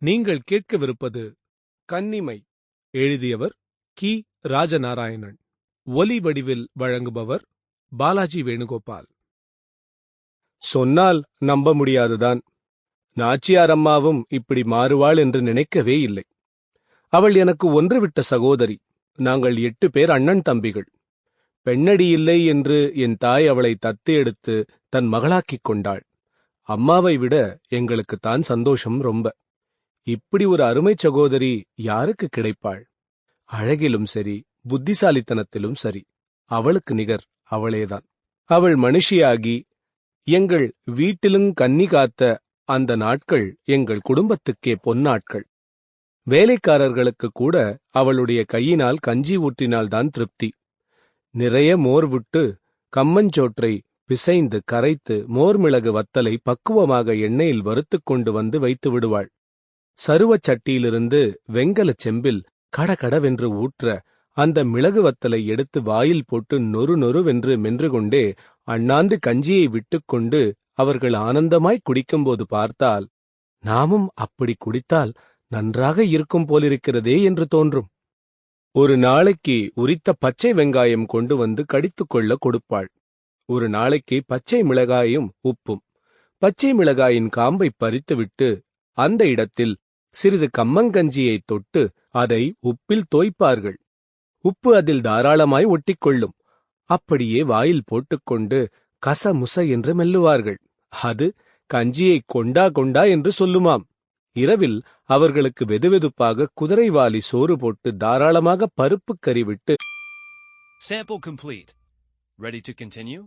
நீங்கள் கேட்கவிருப்பது கன்னிமை. எழுதியவர் கி. ராஜநாராயணன். ஒலி வடிவில் வழங்குபவர் பாலாஜி வேணுகோபால். சொன்னால் நம்ப முடியாதுதான். நாச்சியார் அம்மாவும் இப்படி மாறுவாள் என்று நினைக்கவே இல்லை. அவள் எனக்கு ஒன்றுவிட்ட சகோதரி. நாங்கள் எட்டு பேர் அண்ணன் தம்பிகள். பெண்ணடி இல்லை என்று என் தாய் அவளை தத்து எடுத்து தன் மகளாக்கிக் கொண்டாள். அம்மாவை விட எங்களுக்குத்தான் சந்தோஷம் ரொம்ப. இப்படி ஒரு அருமை சகோதரி யாருக்கு கிடைப்பாள்? அழகிலும் சரி புத்திசாலித்தனத்திலும் சரி அவளுக்கு நிகர் அவளேதான். அவள் மனுஷியாகி எங்கள் வீட்டிலுங் கன்னி காத்த அந்த நாட்கள் எங்கள் குடும்பத்துக்கே பொன்னாட்கள். வேலைக்காரர்களுக்கு கூட அவளுடைய கையினால் கஞ்சி ஊற்றினால்தான் திருப்தி. நிறைய மோர் விட்டு கம்மஞ்சோற்றை பிசைந்து கரைத்து மோர்மிளகு வத்தலை பக்குவமாக எண்ணெயில் வறுத்துக் கொண்டு வந்து வைத்து விடுவாள். சருவச் சட்டியிலிருந்து வெங்கலச் செம்பில் கடகடவென்று ஊற்ற அந்த மிளகு வத்தலை எடுத்து வாயில் போட்டு நொறு நொறுவென்று மென்று கொண்டே அண்ணாந்து கஞ்சியை விட்டுக்கொண்டு அவர்கள் ஆனந்தமாய் குடிக்கும்போது பார்த்தால் நாமும் அப்படி குடித்தால் நன்றாக இருக்கும் போலிருக்கிறதே என்று தோன்றும் ஒரு நாளைக்கு உரித்த பச்சை வெங்காயம் கொண்டு வந்து கடித்துக்கொள்ள கொடுப்பாள். ஒரு நாளைக்கு பச்சை மிளகாயும் உப்பும். பச்சை மிளகாயின் காம்பை பறித்துவிட்டு அந்த இடத்தில் சிறிது கம்மங்கஞ்சியை தொட்டு அதை உப்பில் தோய்ப்பார்கள் உப்பு அதில் தாராளமாய் ஒட்டிக்கொள்ளும் அப்படியே வாயில் போட்டுக்கொண்டு கசமுச என்று மெல்லுவார்கள் அது கஞ்சியை கொண்டா கொண்டா என்று சொல்லுமாம் இரவில் அவர்களுக்கு வெதுவெதுப்பாக குதிரைவாலி சோறு போட்டு தாராளமாக பருப்புக் கறி விட்டு Sample complete. Ready to continue?